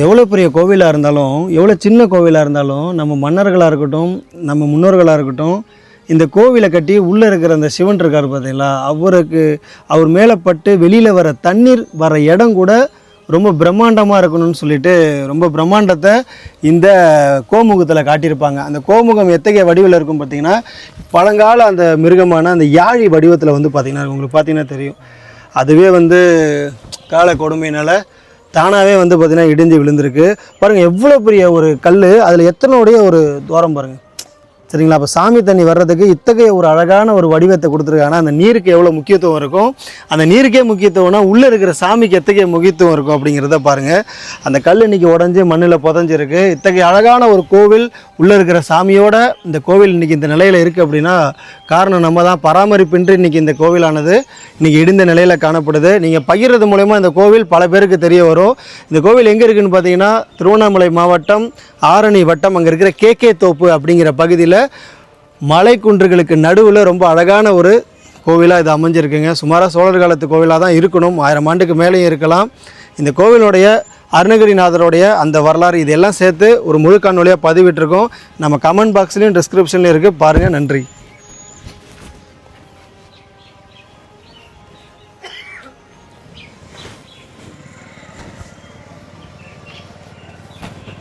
எவ்வளோ பெரிய கோவிலாக இருந்தாலும் எவ்வளோ சின்ன கோவிலாக இருந்தாலும் நம்ம மன்னர்களாக இருக்கட்டும் நம்ம முன்னோர்களாக இருக்கட்டும் இந்த கோவிலை கட்டி உள்ளே இருக்கிற அந்த சிவன் இருக்கார் பார்த்தீங்களா? அவருக்கு அவர் மேலே பட்டு வெளியில் வர தண்ணீர் வர இடம் கூட ரொம்ப பிரம்மாண்டமாக இருக்கணும்னு சொல்லிட்டு ரொம்ப பிரம்மாண்டத்தை இந்த கோமுகத்தில் காட்டியிருப்பாங்க. அந்த கோமுகம் எத்தகைய வடிவில் இருக்கும் பார்த்தீங்கன்னா பழங்கால அந்த மிருகமான அந்த யாழி வடிவத்தில் வந்து பார்த்திங்கன்னா உங்களுக்கு பார்த்தீங்கன்னா தெரியும். அதுவே வந்து கால கொடுமையினால் தானாகவே வந்து பார்த்திங்கன்னா இடிஞ்சு விழுந்திருக்கு. பாருங்கள் எவ்வளோ பெரிய ஒரு கல் அதில் எத்தனையோடைய ஒரு தூரம் பாருங்கள் சரிங்களா? அப்போ சாமி தண்ணி வர்றதுக்கு இத்தகைய ஒரு அழகான ஒரு வடிவத்தை கொடுத்துருக்காங்கன்னா அந்த நீருக்கு எவ்வளோ முக்கியத்துவம் இருக்கும்? அந்த நீருக்கே முக்கியத்துவம்னா உள்ளே இருக்கிற சாமிக்கு எத்தகைய முக்கியத்துவம் இருக்கும் அப்படிங்கிறத பாருங்கள் அந்த கல் இன்னைக்கு உடஞ்சி மண்ணில் புதஞ்சிருக்கு. இத்தகைய அழகான ஒரு கோவில் உள்ளே இருக்கிற சாமியோட இந்த கோவில் இன்னைக்கு இந்த நிலையில் இருக்குது அப்படின்னா காரணம் நம்ம தான் பராமரிப்பின்றி இன்னைக்கு இந்த கோவிலானது இன்றைக்கி இடிந்த நிலையில் காணப்படுது. நீங்கள் பகிர்றது மூலயமா இந்த கோவில் பல பேருக்கு தெரிய வரும். இந்த கோவில் எங்கே இருக்குதுன்னு பார்த்தீங்கன்னா திருவண்ணாமலை மாவட்டம் ஆரணி வட்டம் அங்கே இருக்கிற கேகே தோப்பு அப்படிங்கிற பகுதியில் மலைக்குன்றுகளுக்கு நடுவில் ரொம்ப அழகான ஒரு கோவிலாக இது அமைஞ்சிருக்குங்க. சுமாராக சோழர் காலத்து கோவிலாக தான் இருக்கணும். ஆயிரம் ஆண்டுக்கு மேலேயும் இருக்கலாம். இந்த கோவிலுடைய அருணகிரிநாதருடைய அந்த வரலாறு இதெல்லாம் சேர்த்து ஒரு முழு காணொலியாக பதிவிட்டிருக்கோம். நம்ம கமெண்ட் பாக்ஸ்லேயும் டிஸ்கிரிப்ஷன்லேயும் இருக்குது பாருங்கள் நன்றி.